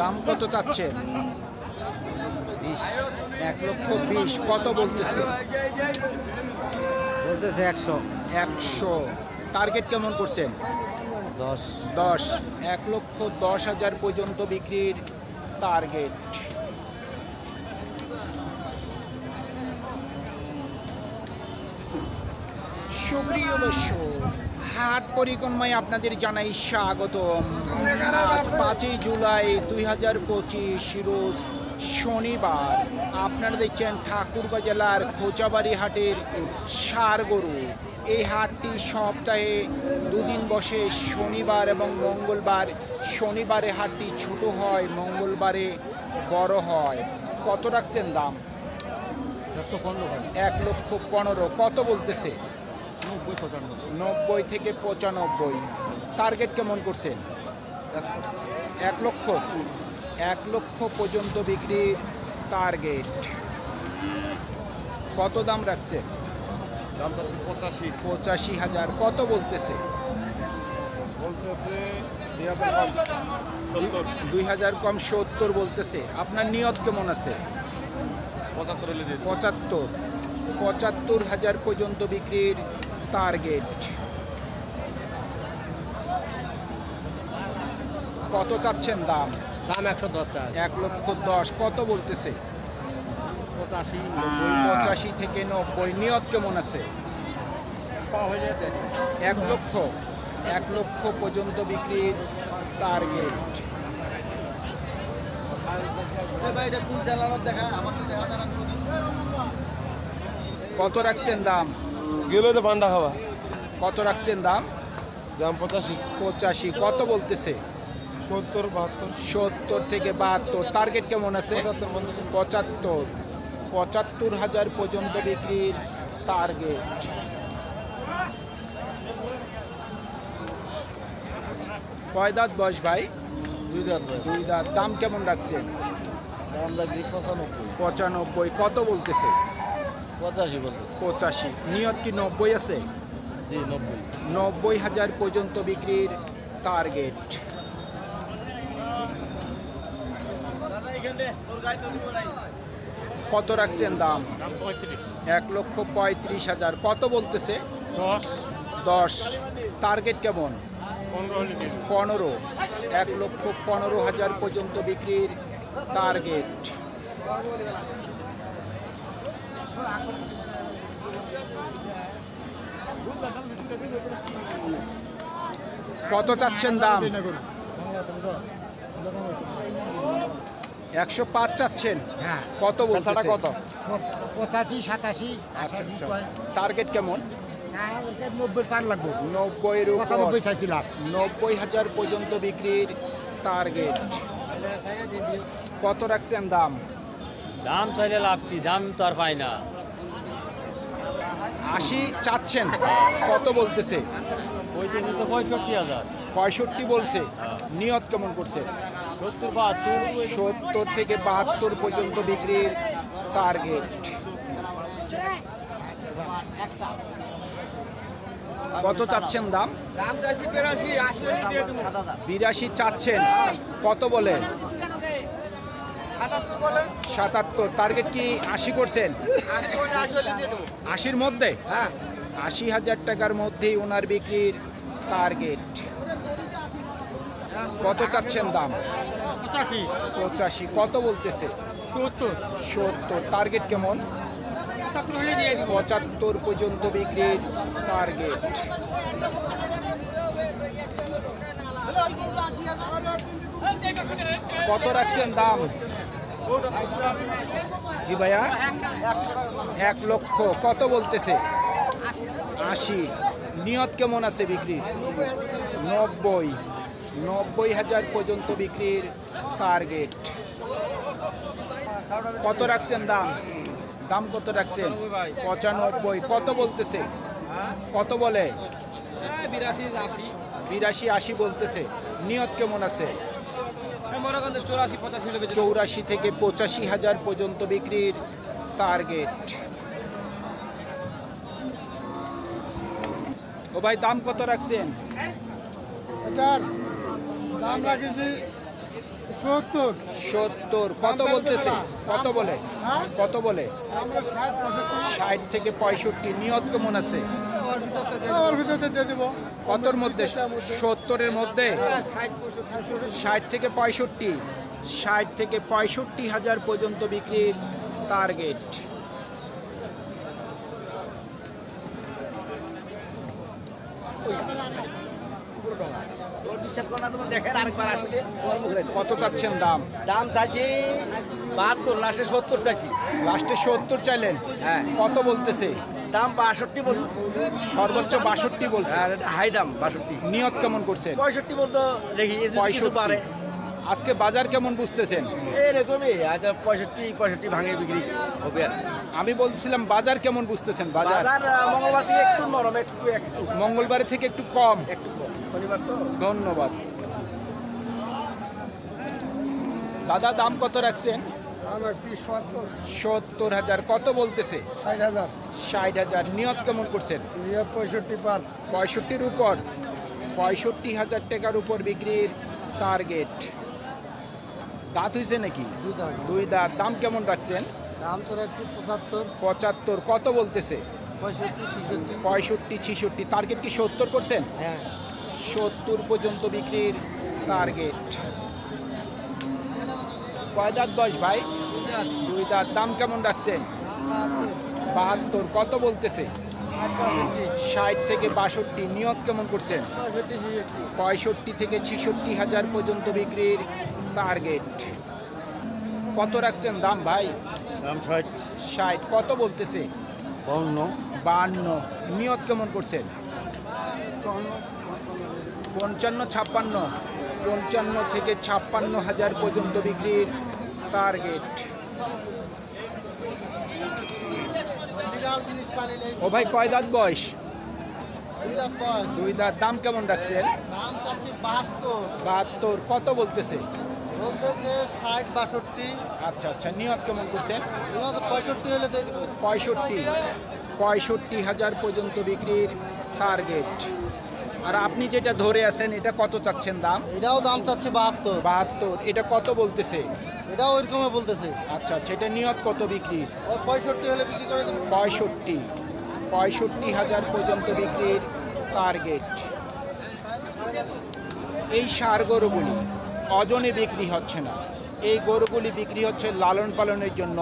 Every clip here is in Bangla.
দাম কত চাচ্ছেন বিশ এক লক্ষ বিশ কত বলতেছে? বলতেছে একশো। একশো। টার্গেট কেমন করছেন? দশ। দশ এক লক্ষ দশ হাজার পর্যন্ত বিক্রির টার্গেট। সুপ্রিয় দর্শক হাট পরিক্রমায় আপনাদের জানাই স্বাগতম। আজ পাঁচই জুলাই দুই হাজার পঁচিশ রোজ শনিবার। আপনারা দেখছেন ঠাকুরগাঁ জেলার খোঁচাবাড়ি হাটের সার গরু এই হাটটি সপ্তাহে দুদিন বসে শনিবার এবং মঙ্গলবার। শনিবারে হাটটি ছোট হয় মঙ্গলবারে বড় হয়। কত রাখছেন দাম? এক লক্ষ পনেরো। কত বলতেছে? নব্বই থেকে পঁচানব্বই। টার্গেট কেমন করছেন এক লক্ষ। এক লক্ষ পর্যন্ত বিক্রির টার্গেট কত দাম রাখছে? পঁচাশি। পঁচাশি হাজার। কত বলতেছে? দুই হাজার কম সত্তর। বলতেছে। আপনার নিয়ত কেমন আছে? পঁচাত্তর পঁচাত্তর। পঁচাত্তর হাজার পর্যন্ত বিক্রির টার্গেট কত চাচ্ছেন দাম? দাম একশো দশ এক লক্ষ দশ কত বলতেছে? পঁচাশি পঁচাশি থেকে নব্বই নিয়ত কেমন আছে? এক লক্ষ এক লক্ষ পর্যন্ত বিক্রির টার্গেট কত রাখছেন দাম? গেলে তো পান্ডা খাওয়া কত রাখছেন দাম? দাম পঁচাশি। পঁচাশি কত বলতেছে? সত্তর বাহাত্তর। সত্তর থেকে বাহাত্তর টার্গেট কেমন আছে? পঁচাত্তর পঁচাত্তর পঁচাত্তর হাজার পর্যন্ত বিক্রির টার্গেট কয় দাঁত বয়স ভাই? দুই দাঁত দুই দাঁত। দাম কেমন রাখছেন? দাম পঁচানব্বই। পঁচানব্বই কত বলতেছে? পঁচাশি বলতেছে। পঁচাশি। নিয়ত কি নব্বই আছে? জি নব্বই। নব্বই হাজার পর্যন্ত বিক্রির টার্গেট কত রাখছেন দাম? এক লক্ষ পঁয়ত্রিশ হাজার। কত বলতেছে? দশ। দশ। টার্গেট কেমন? পনেরো পনেরো। এক লক্ষ পনেরো হাজার পর্যন্ত বিক্রির টার্গেট কত চাচ্ছেন দাম? একশো পাঁচ চাচ্ছেন? হ্যাঁ। কত বলতেছে? কত? পঁচাশি সাতাশি আচ্ছা আশাশি আচ্ছা টার্গেট কেমন? নব্বই হাজার পর্যন্ত বিক্রির টার্গেট কত রাখছেন দাম? দাম চাইলে লাভ কি? দাম তো আর পাই না। আশি চাচ্ছেন। কত বলতেছে? ওই জন্য তো পঁয়ষট্টি হাজার। পঁয়ষট্টি বলছে। নিয়ত কেমন করছে? সত্তর বাহাত্তর। সত্তর থেকে বাহাত্তর পর্যন্ত বিক্রির টার্গেট কত চাচ্ছেন দাম? বিরাশি চাচ্ছেন। কত বলে? সাতাত্তর টার্গেট কি আশি করছেন? আশির মধ্যে? হ্যাঁ। আশি হাজার টাকার মধ্যেই ওনার বিক্রির টার্গেট কত চাচ্ছেন দাম? পঁচাশি। কত বলতেছে? সত্তর। টার্গেট কেমন? পঁচাত্তর পর্যন্ত বিক্রির টার্গেট কত রাখছেন দাম? জি ভাইয়া এক লক্ষ কত বলতেছে? আশি। নিয়ত কেমন আছে বিক্রি? নব্বই। নব্বই হাজার পর্যন্ত বিক্রির টার্গেট কত রাখছেন দাম? দাম কত রাখছেন? পঁচানব্বই। কত বলতেছে? কত বলে? বিরাশি আশি। বিরাশি আশি বলতেছে। নিয়ত কেমন আছে? চৌরাশি থেকে পঁচাশি হাজার পর্যন্ত বিক্রির টার্গেট ও ভাই দাম কত রাখছেন? এটার দাম রাখেছি সত্তর। সত্তর কত বলতেছে? কত বলে? কত বলে? পঁয়ষট্টি। ষাট থেকে পঁয়ষট্টি। নিয়ত কেমন আছে? ওর ভিতরে দিয়ে দেবো। কতর মধ্যে? সত্তরের মধ্যে? ষাট থেকে পঁয়ষট্টি। ষাট থেকে পঁয়ষট্টি হাজার পর্যন্ত বিক্রির টার্গেট কত চাচ্ছেন দাম? দাম চাইছি বাহাত্তর লাস্টে সত্তর চাইছি। লাস্টে সত্তর চাইলেন। হ্যাঁ। কত বলতেছে? দাম বাষট্টি বলছি। সর্বোচ্চ বাষট্টি বলছে। হাই দাম বাষট্টি। নিয়ত কেমন করছেন? পঁয়ষট্টি বলতো দেখি পঁয়ষট্টি। পারে আজকে বাজার কেমন বুঝতেছেন? এরকমই পঁয়ষট্টি পঁয়ষট্টি ভাঙে বিক্রি হবে আমি বলছিলাম বাজার কেমন বুঝতেছেন বাজার? মঙ্গলবার থেকে একটু নরম একটু একটু। মঙ্গলবার থেকে একটু কম। একটু কম। শনিবার তো। ধন্যবাদ। দাদা দাম কত রাখছেন? সত্তর। হাজার। কত বলতেছে? ষাট হাজার। ষাট হাজার। নিয়ত কেমন করছেন? নিয়ত পঁয়ষট্টি পার। পঁয়ষট্টির উপর। পঁয়ষট্টি হাজার টাকার উপর বিক্রির টার্গেট দাঁত হয়েছে নাকি? দুই দাঁত। দাম কেমন রাখছেন? দাম তো রাখছি পঁচাত্তর। পঁচাত্তর। কত বলতেছে? পঁয়ষট্টি ছিষট্টি। টার্গেট কি সত্তর করছেন? হ্যাঁ। সত্তর পর্যন্ত বিক্রির টার্গেট কয় দাঁত বয়স ভাই? দুই দাঁত। দাম কেমন রাখছেন? বাহাত্তর। কত বলতেছে? ষাট থেকে বাষট্টি। নিয়ত কেমন করছেন? পঁয়ষট্টি থেকে ছিষট্টি হাজার পর্যন্ত বিক্রির টার্গেট কত রাখছেন দাম ভাই? দাম ষাট। ষাট। কত বলতেছে? বাউন্ন। বান্ন নিয়ত কেমন করছেন? পঞ্চান্ন ছাপ্পান্ন। পঞ্চান্ন থেকে ছাপ্পান্ন হাজার পর্যন্ত বিক্রির টার্গেট ও ভাই, কয় দাঁত বয়স? দুই দাঁত। দাম কেমন চাচ্ছি বাহাত্তর। কত বলতেছে? আচ্ছা আচ্ছা। নিয়ত কেমন করছেন পঁয়ষট্টি। পঁয়ষট্টি পঁয়ষট্টি হাজার পর্যন্ত বিক্রির টার্গেট আর আপনি যেটা ধরে আছেন এটা কত চাচ্ছেন দাম? এটাও দাম চাচ্ছে বাহাত্তর। বাহাত্তর। এটা কত বলতেছে? এটাও ওইরকমই বলতেছে। আচ্ছা আচ্ছা এটা নিয়ত কত বিক্রির ও পঁয়ষট্টি হলে বিক্রি করে দেবো। পঁয়ষট্টি। পঁয়ষট্টি হাজার পর্যন্ত বিক্রির টার্গেট। এই সার গরুগুলি অজনে বিক্রি হচ্ছে না। এই গরুগুলি বিক্রি হচ্ছে লালন পালনের জন্য।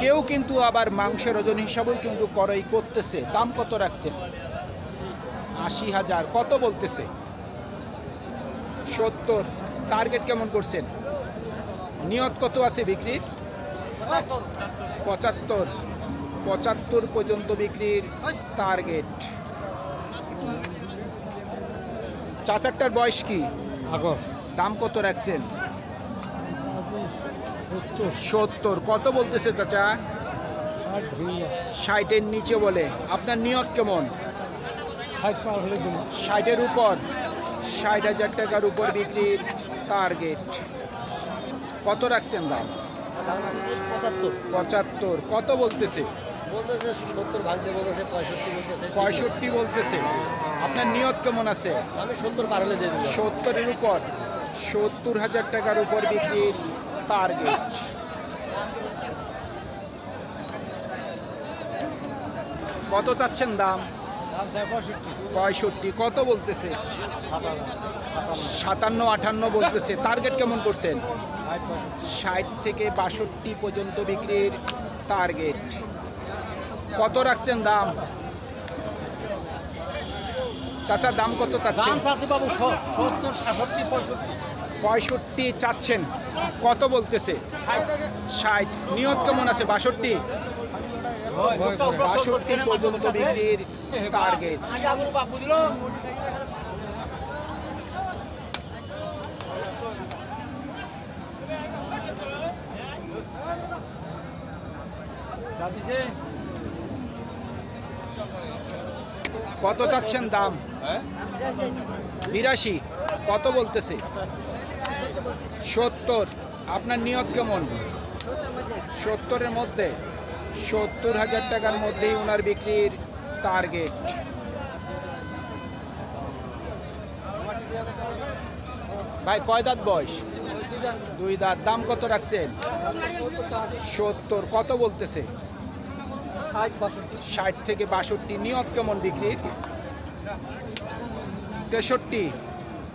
কেউ কিন্তু আবার মাংসের ওজন হিসাবেও কিন্তু ক্রয় করতেছে। দাম কত রাখছেন? আশি হাজার। কত বলতেছে? সত্তর। টার্গেট কেমন করছেন? নিয়ত কত আছে বিক্রির? পঁচাত্তর। পঁচাত্তর পর্যন্ত বিক্রির টার্গেট চাচারটার বয়স কি? দাম কত রাখছেন? সত্তর। কত বলতেছে চাচা? ষাটের নিচে বলে। আপনার নিয়ত কেমন? ষাট পার হলে ষাটের উপর ষাট হাজার টাকার উপর বিক্রির টার্গেট কত রাখছেন দাম পঁচাত্তর। পঁচাত্তর। কত বলতেছে? বলতেছে সত্তর ভাঙতে বলতেছে পঁয়ষট্টি বলতেছে পঁয়ষট্টি বলতেছে। আপনার নিয়ত কেমন আছে? আমি সত্তর পার হলে দিয়ে সত্তরের উপর সত্তর হাজার টাকার উপর বিক্রির টার্গেট কত চাচ্ছেন দাম? পঁয়ষট্টি। কত বলতেছে? সাতান্ন আটান্ন বলতেছে। টার্গেট কেমন করছেন? ষাট থেকে বাষট্টি পর্যন্ত বিক্রির টার্গেট কত রাখছেন দাম? চাচা দাম কত চাচ্ছেন? চাচ্ছি বাবু সত্তর সাতষট্টি পঁয়ষট্টি। পঁয়ষট্টি চাচ্ছেন। কত বলতেছে? ষাট। নিয়ত কেমন আছে? বাষট্টি? বাষট্টি পর্যন্ত বিক্রির টার্গেট কত চাচ্ছেন দাম? বিরাশি। কত বলতেছে? সত্তর। আপনার নিয়ত কেমন? সত্তরের মধ্যে। সত্তর হাজার টাকার মধ্যেই ওনার বিক্রির টার্গেট ভাই কয় দাঁত বয়স? দুই দাঁত। দাম কত রাখছেন? সত্তর। কত বলতেছে? ষাট থেকে বাষট্টি। নিয়ত কেমন বিক্রির? তেষট্টি।